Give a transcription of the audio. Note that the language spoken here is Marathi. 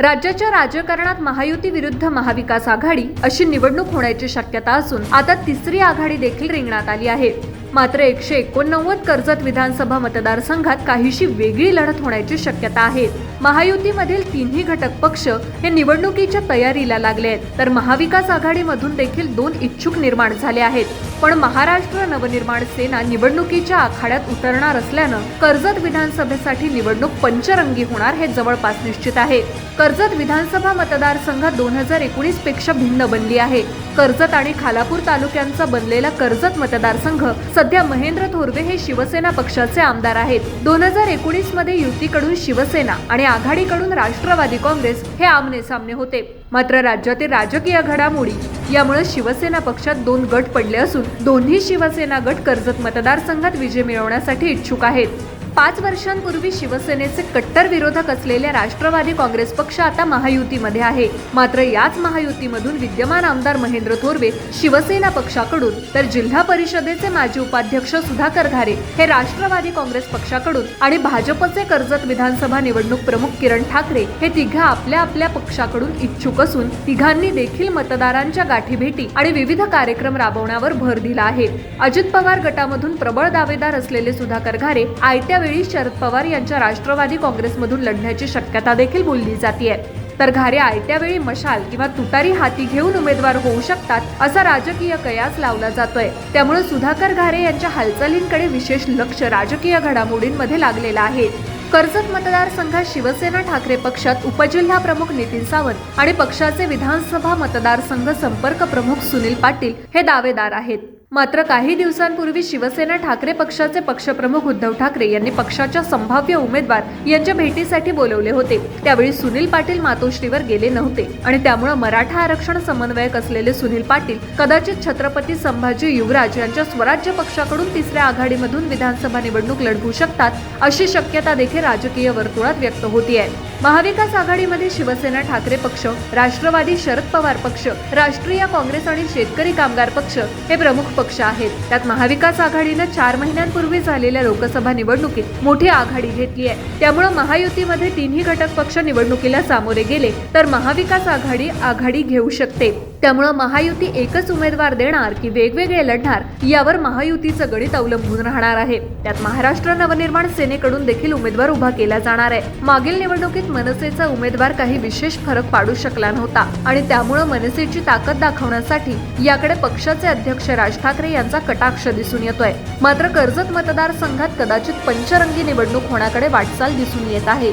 राज्याच्या राजकारणात महायुती विरुद्ध महाविकास आघाडी अशी निवडणूक होण्याची शक्यता असून आता तिसरी आघाडी देखील रिंगणात आली आहे. मात्र एकशे एकोणनव्वद कर्जत विधानसभा मतदारसंघात काहीशी वेगळी लढत होण्याची शक्यता आहे. महायुतीमधील तिन्ही घटक पक्ष हे निवडणुकीच्या तयारीला लागले आहेत. तर महाविकास आघाडीमधून देखील दोन इच्छुक निर्माण झाले आहेत. पण महाराष्ट्र नवनिर्माण सेना निवडणुकीच्या आखाड्यात उतरणार असल्यानं कर्जत विधानसभेसाठी निवडणूक पंचरंगी होणार हे जवळपास निश्चित आहे. कर्जत विधानसभा मतदारसंघ दोन हजार एकोणीसपेक्षा भिन्न बनली आहे. कर्जत आणि खालापूर तालुक्यांचा बनलेला कर्जत मतदारसंघ सध्या महेंद्र थोरवे हे शिवसेना पक्षाचे आमदार आहेत. दोन हजार एकोणीसमध्ये युतीकडून शिवसेना आणि आघाडीकडून राष्ट्रवादी काँग्रेस हे आमने सामने होते. मात्र राज्यातील राजकीय घडामोडी यामुळे शिवसेना पक्षात दोन गट पडले असून दोन्ही शिवसेना गट कर्जत मतदारसंघात विजय मिळवण्यासाठी इच्छुक आहेत. पाच वर्षांपूर्वी शिवसेनेचे कट्टर विरोधक असलेल्या राष्ट्रवादी काँग्रेस पक्ष आता महायुतीमध्ये आहे. मात्र याच महायुतीमधून विद्यमान आमदार महेंद्र थोरवे शिवसेना पक्षाकडून तर जिल्हा परिषदेचे माजी उपाध्यक्ष सुधाकर घारे हे राष्ट्रवादी काँग्रेस पक्षाकडून आणि भाजपचे कर्जत विधानसभा निवडणूक प्रमुख किरण ठाकरे हे तिघा आपल्या आपल्या पक्षाकडून इच्छुक असून तिघांनी देखील मतदारांच्या गाठीभेटी आणि विविध कार्यक्रम राबवण्यावर भर दिला आहे. अजित पवार गटामधून प्रबळ दावेदार असलेले सुधाकर घारे आयत्या वेळी शरद पवार यांच्या राष्ट्रवादी काँग्रेसमधून लढण्याची शक्यता देखील बोलली जाते तर घारे आयत्या वेळी मशाल किंवा तुतारी हाती घेऊन उमेदवार होऊ शकतात असा राजकीय कयास लावला जातोय. त्यामुळे सुधाकर घारे यांच्या हालचालींकडे विशेष लक्ष राजकीय घडामोडींमध्ये लागलेलं आहे. कर्जत मतदारसंघात शिवसेना ठाकरे पक्षात उपजिल्हा प्रमुख नितीन सावंत आणि पक्षाचे विधानसभा मतदारसंघ संपर्क प्रमुख सुनील पाटील हे दावेदार आहेत. मात्र काही दिवसांपूर्वी शिवसेना ठाकरे पक्षाचे पक्षप्रमुख उद्धव ठाकरे यांनी पक्षाच्या संभाव्य उमेदवार यांच्या भेटीसाठी बोलवले होते. त्यावेळी सुनील पाटील मातोश्रीवर गेले नव्हते आणि त्यामुळे मराठा आरक्षण समन्वयक असलेले सुनील पाटील कदाचित छत्रपती संभाजी युवराज यांच्या स्वराज्य पक्षाकडून तिसऱ्या आघाडीमधून विधानसभा निवडणूक लढवू शकतात अशी शक्यता देखील राजकीय वर्तुळात व्यक्त होतीये. महाविकास आघाडीमध्ये शिवसेना ठाकरे पक्ष राष्ट्रवादी शरद पवार पक्ष राष्ट्रीय काँग्रेस आणि शेतकरी कामगार पक्ष हे प्रमुख पक्ष आहेत. त्यात महाविकास आघाडीनं चार महिन्यांपूर्वी झालेल्या लोकसभा निवडणुकीत मोठी आघाडी घेतली आहे. त्यामुळे महायुतीमध्ये तिन्ही घटक पक्ष निवडणुकीला सामोरे गेले तर महाविकास आघाडी आघाडी घेऊ शकते. त्यामुळं महायुती एकच उमेदवार देणार की वेगवेगळे लढणार यावर महायुतीचं गणित अवलंबून राहणार आहे. त्यात महाराष्ट्र नवनिर्माण सेनेकडून देखील उमेदवार उभा केला जाणार आहे. मागील निवडणुकीत मनसेचा उमेदवार काही विशेष फरक पाडू शकला नव्हता आणि त्यामुळे मनसेची ताकद दाखवण्यासाठी याकडे पक्षाचे अध्यक्ष राज ठाकरे यांचा कटाक्ष दिसून येतोय. मात्र कर्जत मतदारसंघात कदाचित पंचरंगी निवडणूक होण्याकडे वाटचाल दिसून येत आहे.